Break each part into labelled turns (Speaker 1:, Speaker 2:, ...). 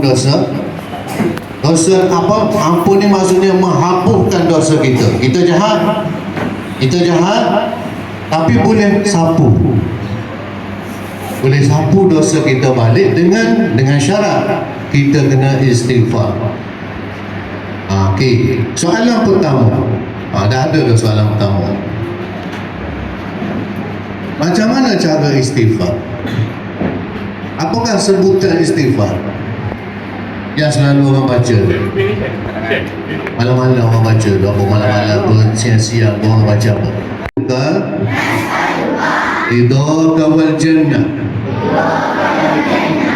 Speaker 1: dosa. Dosa apa? Ampun ni maksudnya menghapuskan dosa kita. Kita jahat. Kita jahat tapi boleh sapu. Boleh sapu dosa kita balik dengan dengan syarat. Kita kena istighfar. Ha, okey. Soalan pertama. Ha, dah ada dah soalan pertama. Macam mana cara istighfar? Apakah sebutan istighfar ياسمان لو ما بجد مالا مالا ما بجد أبو مالا مالا بون سياسية أبو ما بجد رضاك والجنة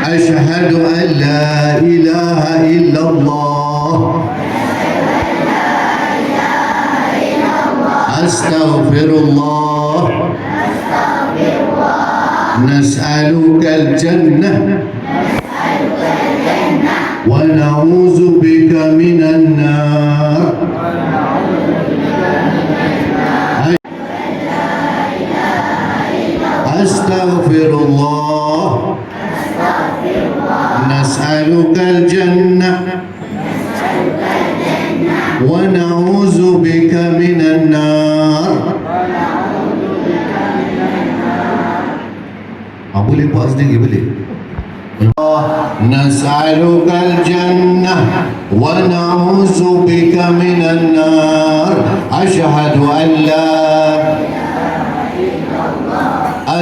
Speaker 1: أشهد أن لا إله إلا الله أستغفر الله نسألك الجنة ونعوذ بك من النار أستغفر الله نسألك الجنة ونعوذ بك من النار Ah, boleh buat sendiri boleh. نسألك الجنة ونعوذ بك من النار. أشهد أن لا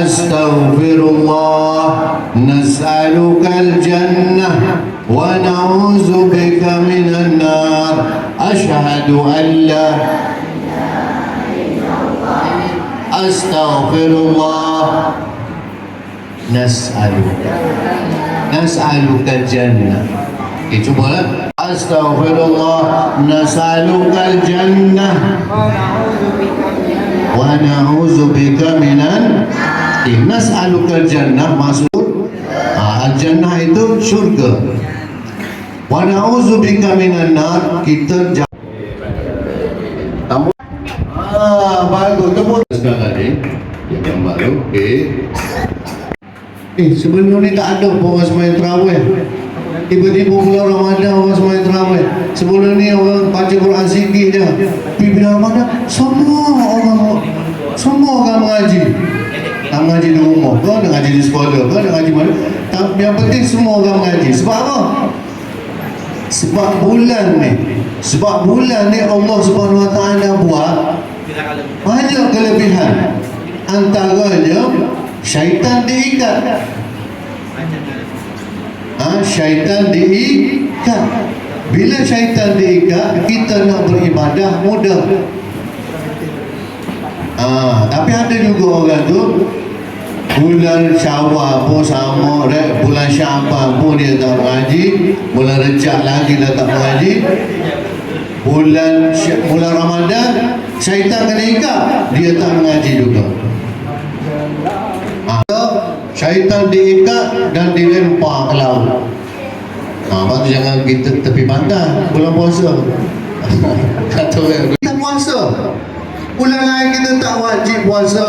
Speaker 1: أستغفر الله. نسألك الجنة ونعوذ بك من النار. أشهد أن لا أستغفر الله. نسألك. Kan nas'alukal jannah Okay, cubalah. Astaghfirullah, nas'alukal jannah Wa na'udhu bika minan. eh, nas'alukal jannah maksud ha, ah, jannah itu syurga Wa na'udhu bika minan nar Kita jangan Ah, bagus. Tepuk sekarang ni. Yang baru. Okey. Eh, sebelum ni tak ada pun orang semayang terawih. Tiba-tiba bulan Ramadan orang semayang terawih. Sebelum ni orang baca Quran sikit je. Bila Ramadan, semua orang semua orang mengaji. Tak mengaji di rumah, kau nak ngaji di sekolah, kau nak ngaji mana. Tak, yang penting semua orang mengaji. Sebab apa? Sebab bulan ni. Sebab bulan ni Allah Taala buat banyak kelebihan. Antaranya syaitan diikat. Ha, syaitan diikat. Bila syaitan diikat, kita nak beribadah mudah. Ha, tapi ada juga orang tu bulan syawal pun sama right? bulan syaban pun dia tak mengaji bulan rejab lagi dah tak mengaji bulan bulan Ramadan syaitan kena ikat dia tak mengaji juga syaitan diikat dan dilempar ke laut. Ha, lepas tu jangan kita tepi pantai bulan puasa. Kata orang. Kita puasa. Bulan lain kita tak wajib puasa.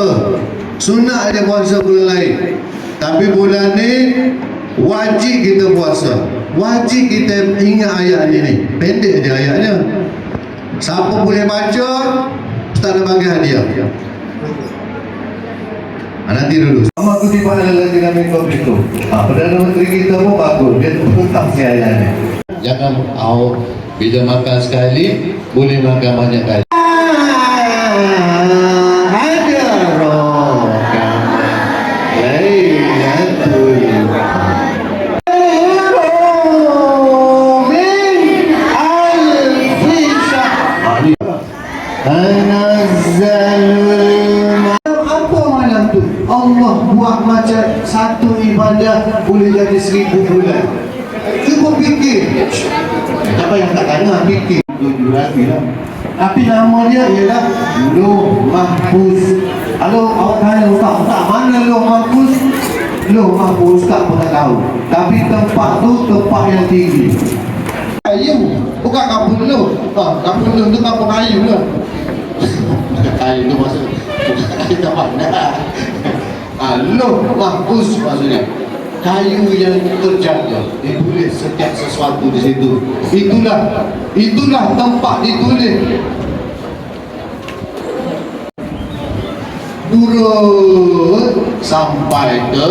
Speaker 1: Sunat aja puasa bulan lain. Tapi bulan ni wajib kita puasa. Wajib kita ingat ayat ni ni. Pendek je ayatnya. Siapa boleh baca Ustaz nak bagi hadiah. Ha, nanti dulu. Sama kutipan pahala lagi kami itu. Ha, Perdana Menteri kita pun bagus. Dia tetap siarannya. Jangan au bila makan sekali boleh makan banyak kali. Ibadah boleh jadi seribu bulan. Cuba fikir. Apa yang tak kena fikir. Lagi lah. Tapi nama dia ialah Loh Mahfuz. Kalau awak tanya Ustaz, Ustaz mana Loh Mahfuz? Loh Mahfuz tak pun tak tahu. Tapi tempat tu tempat yang tinggi. Kayu, bukan kampung lu. Oh, kampung lu tu kampung kayu lah. kayu tu maksud bukan kayu tak mana. Ah, Loh Mahfuz maksudnya. Kayu yang terjaga ditulis setiap sesuatu di situ. Itulah itulah tempat ditulis. Turun sampai ke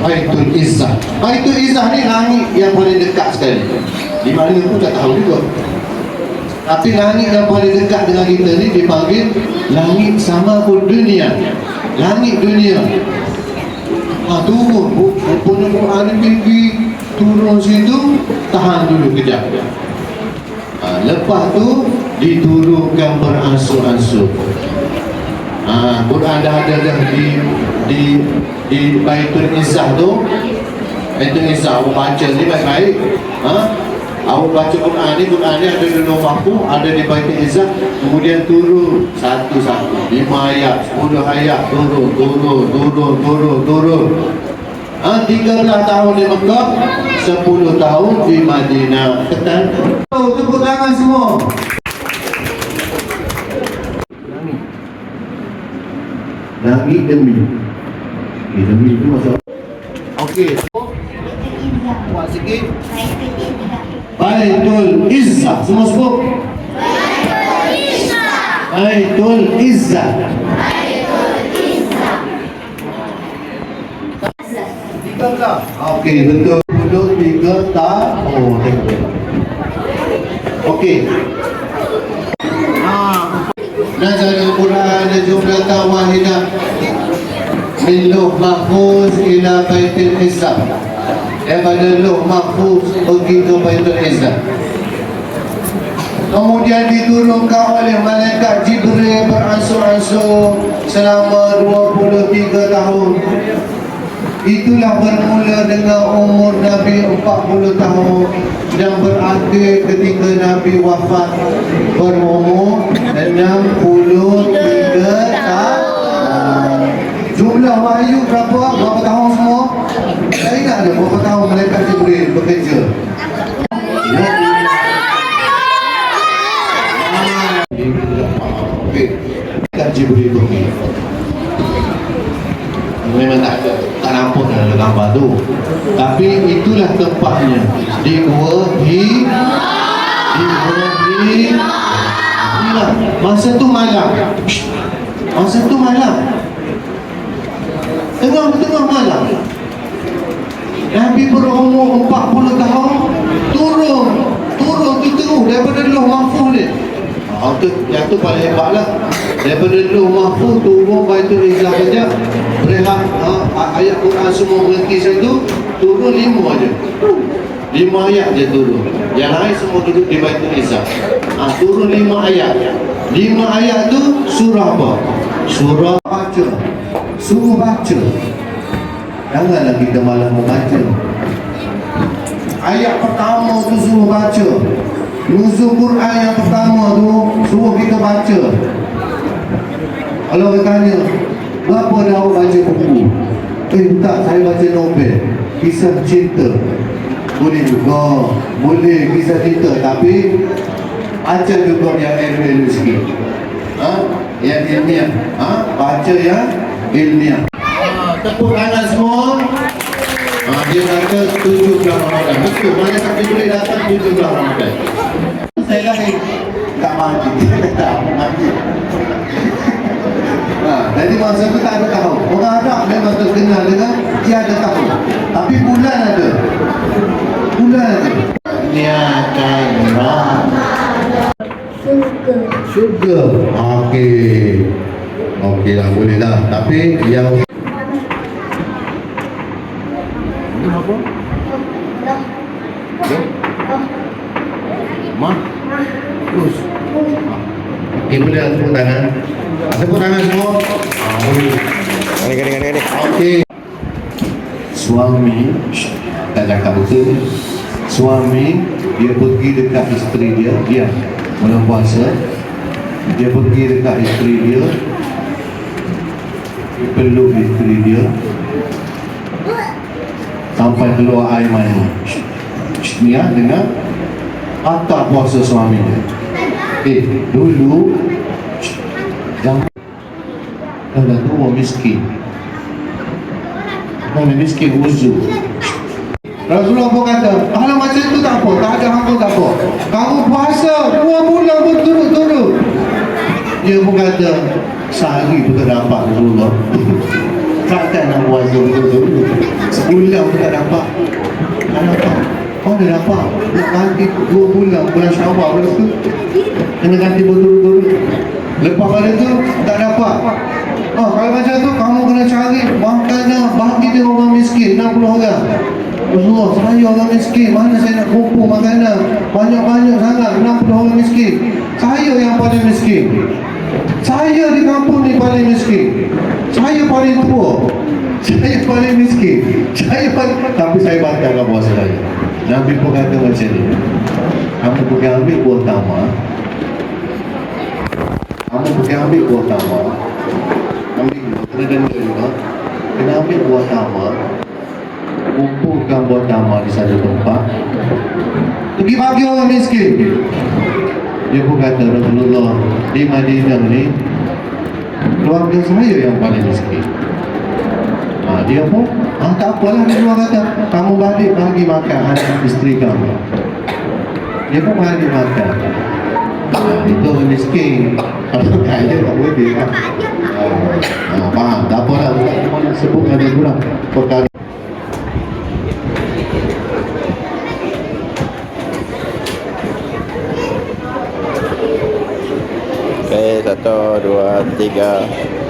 Speaker 1: Baitul Izzah. Baitul Izzah ni langit yang paling dekat sekali. Di mana pun tak tahu juga. Tapi langit yang paling dekat dengan kita ni dipanggil langit sama pun dunia. Langit dunia ha, turun Bu- rupanya Quran ni tinggi turun situ tahan dulu kejap. Ha, lepas tu diturunkan beransur-ansur. Ha, Quran dah ada dah di di di Baitul Izzah tu. Baitul Izzah baca ni baik-baik. Ha? Awak baca Quran ni Quran ni ada di Nufaku ada di Baitul Izzah kemudian turun. Satu-satu. Lima ayat sepuluh ayat. Turun turun turun turun turun. Ha, 13 tahun di Mekah 10 tahun di Madinah. Ketan. Oh, Tepuk tangan semua. Langit. Demi. Okay, demi itu masuk Okey. Buat sikit Baitul Izzah. Semua sebut? Baitul Izzah. Tiga belas Okey, betul. Puluh tiga tahun Okey. Nazar Al-Quran jumlah wahidah min Luh Mahfuz ila Baitul Izzah daripada Luh Mahfuz pergi ke Baitul Izzah. Kemudian diturunkan oleh malaikat Jibril beransur-ansur selama 23 tahun. Itulah bermula dengan umur Nabi 40 tahun dan berakhir ketika Nabi wafat. Berumur 63 tahun. Masa tu malam. Masa tu malam. Tengah-tengah malam. Nabi berumur 40 tahun turun. Turun tu terus daripada Luh Mahfuz ni. Ah, tu, yang tu paling hebat lah. Daripada Luh Mahfuz turun Baitul Izzah saja. Berehat ha, ayat Quran semua berhenti situ Turun lima je Lima ayat je turun Yang lain semua duduk di Baitul Izzah ha, Turun lima ayat. Lima ayat tu surah apa? Surah baca. Suruh baca. Janganlah kita malah membaca Ayat pertama tu suruh baca. Nuzul Quran yang pertama tu Suruh kita baca. Kalau dia tanya Berapa dah awak baca buku? Eh tak, saya baca novel Kisah cinta Boleh. Juga Boleh kisah cinta Tapi Baca juga yang ilmu-ilmu sikit? Ha? Yang ilmiah. Ha? Baca yang ilmiah. Ha, Tepuk tangan semua. Ha, Dia kata 17 Ramadan. Betul, mana tak boleh datang 17 Ramadan. Saya lahir tak mati tak mati ha, jadi masa tu tak ada tahu. Orang Arab memang terkenal dengan dia ada tahu. Tapi bulan ada bulan ada niakan
Speaker 2: Suka.
Speaker 1: syurga okey okey lah boleh lah tapi yang ini apa? Mak? Terus? Okey, boleh lah tepuk tangan. Tepuk tangan semua. Boleh.
Speaker 3: Gini gini gini gini.
Speaker 1: Okey. Suami tak cakap betul. Suami dia pergi dekat isteri dia, dia bulan puasa. Dia pergi dekat isteri dia. Peluk isteri dia. Sampai keluar air mani. Ni ya, dengar. Atak puasa suami dia. Eh, dulu yang Kata tu orang miskin Mana miskin uzu. Rasulullah pun kata, kalau macam tu tak apa, tak ada hamba tak apa. Kamu puasa dua bulan berturut-turut. Dia pun kata, sehari pun tak dapat Rasulullah. Takkan nak puasa berturut-turut. Sebulan pun tak dapat. Tak dapat. Kau dah dapat. Nak ganti dua bulan, bulan syawal lepas tu. Kena ganti berturut-turut. Lepas pada tu, tak dapat. Oh, kalau macam tu, kamu kena cari makanan bagi dia orang miskin, 60 orang. Rasulullah, saya orang miskin, mana saya nak kumpul makanan banyak-banyak sangat, 60 orang miskin. Saya yang paling miskin. Saya di kampung ni paling miskin. Saya paling tua. Saya paling miskin. Saya paling... Tapi saya batalkan puasa saya. Nabi pun kata macam ni. Kamu pergi ambil buah tamar. Kamu pergi ambil buah tamar. Ambil denda juga. Kena ambil buah tamar. Kumpulkan buah tamar di satu tempat. Pergi bagi orang miskin. Dia pun kata Rasulullah di Madinah ni keluarga saya yang paling miskin. Ha, dia pun ah, tak apalah dia keluar kata kamu balik bagi makan anak isteri kamu. Dia pun bagi makan. Ha, itu miskin. Kalau kaya tak boleh kan. Ha, ha, faham. Tak apalah. Cuma nak sebut ada pula perkara.
Speaker 3: Okey, satu, dua, tiga.